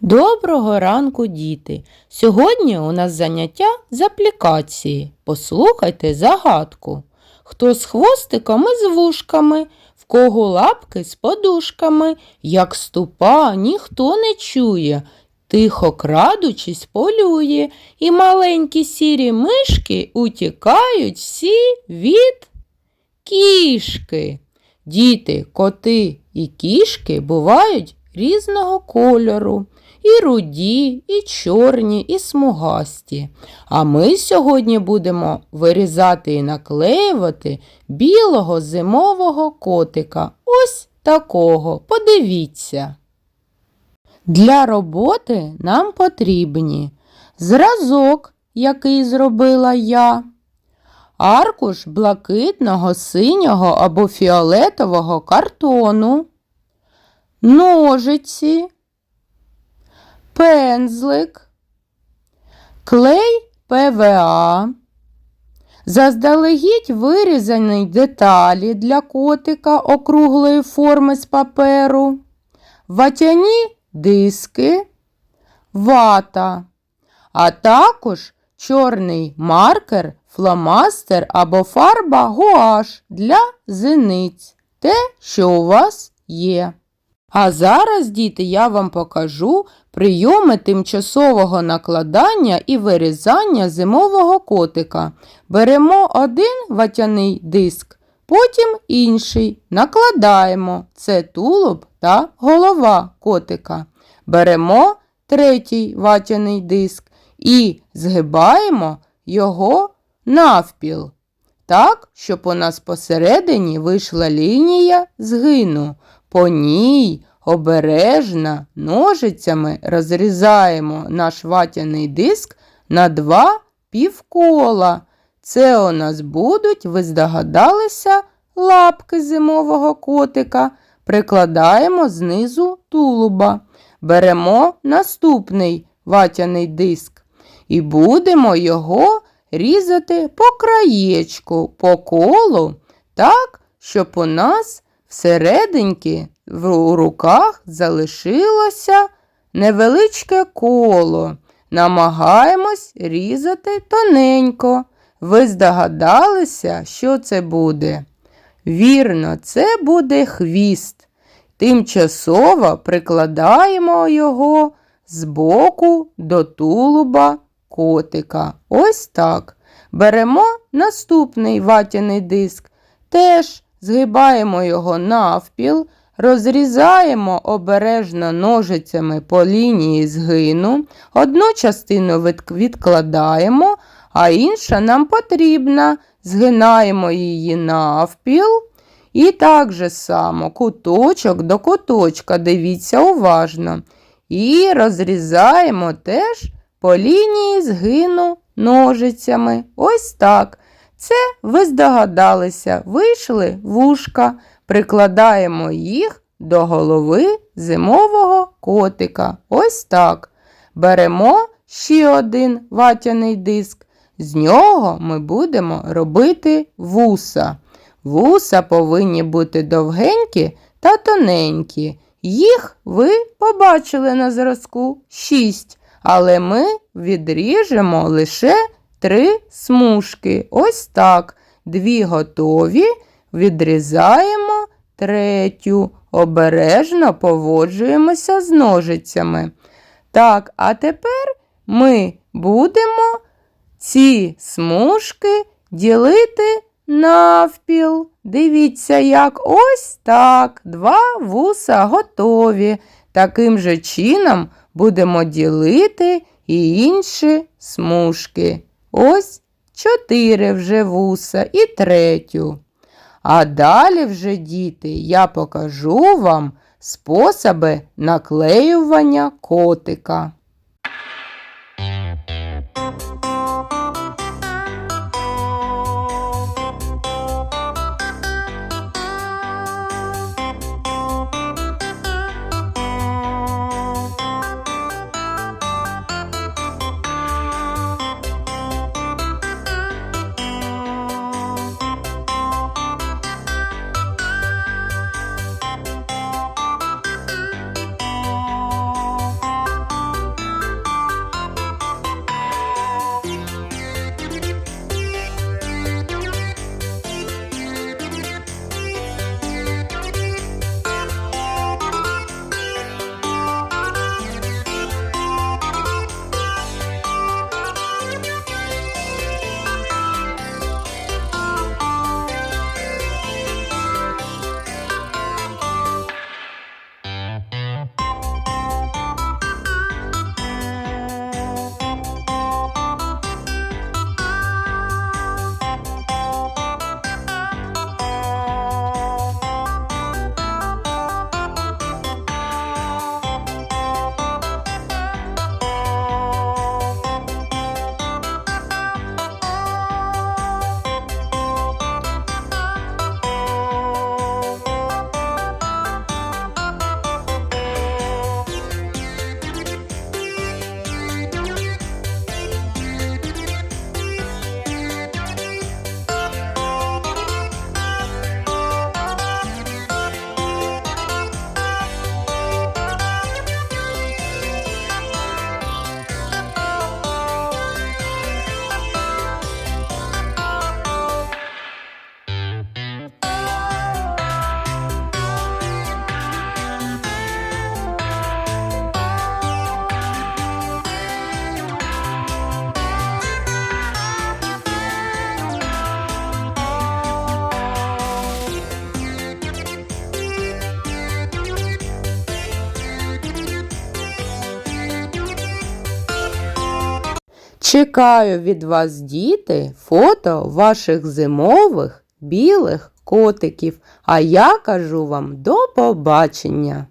Доброго ранку, діти! Сьогодні у нас заняття з аплікації. Послухайте загадку. Хто з хвостиком і з вушками, в кого лапки з подушками, як ступа ніхто не чує, тихо крадучись полює, і маленькі сірі мишки утікають всі від кішки. Діти, коти і кішки бувають різного кольору. І руді, і чорні, і смугасті. А ми сьогодні будемо вирізати і наклеювати білого зимового котика. Ось такого. Подивіться. Для роботи нам потрібні зразок, який зробила я, аркуш блакитного, синього або фіолетового картону, ножиці, пензлик, клей ПВА, заздалегідь вирізані деталі для котика округлої форми з паперу, ватяні диски, вата, а також чорний маркер, фломастер або фарба гуаш для зениць. Те, що у вас є. А зараз, діти, я вам покажу прийоми тимчасового накладання і вирізання зимового котика. Беремо один ватяний диск, потім інший. Накладаємо це тулуб та голова котика. Беремо третій ватяний диск і згибаємо його навпіл. Так, щоб у нас посередині вийшла лінія згину. По ній обережно ножицями розрізаємо наш ватяний диск на два півкола. Це у нас будуть, ви здогадалися, лапки зимового котика. Прикладаємо знизу тулуба. Беремо наступний ватяний диск і будемо його різати по краєчку, по колу, так, щоб у нас всерединки в руках залишилося невеличке коло. Намагаємось різати тоненько. Ви здогадалися, що це буде? Вірно, це буде хвіст. Тимчасово прикладаємо його з боку до тулуба котика. Ось так. Беремо наступний ватяний диск. Теж згибаємо його навпіл, розрізаємо обережно ножицями по лінії згину. Одну частину відкладаємо, а інша нам потрібна. Згинаємо її навпіл. І так же само куточок до куточка, дивіться уважно. І розрізаємо теж по лінії згину ножицями. Ось так. Це ви здогадалися, вийшли вушка, прикладаємо їх до голови зимового котика. Ось так. Беремо ще один ватяний диск. З нього ми будемо робити вуса. Вуса повинні бути довгенькі та тоненькі. Їх ви побачили на зразку 6, але ми відріжемо лише три смужки. Ось так. Дві готові, відрізаємо третю, обережно поводжуємося з ножицями. Так, а тепер ми будемо ці смужки ділити навпіл. Дивіться, як ось так. Два вуса готові. Таким же чином будемо ділити і інші смужки. Ось чотири вже вуса і третю. А далі вже, діти, я покажу вам способи наклеювання котика. Чекаю від вас, діти, фото ваших зимових білих котиків. А я кажу вам до побачення!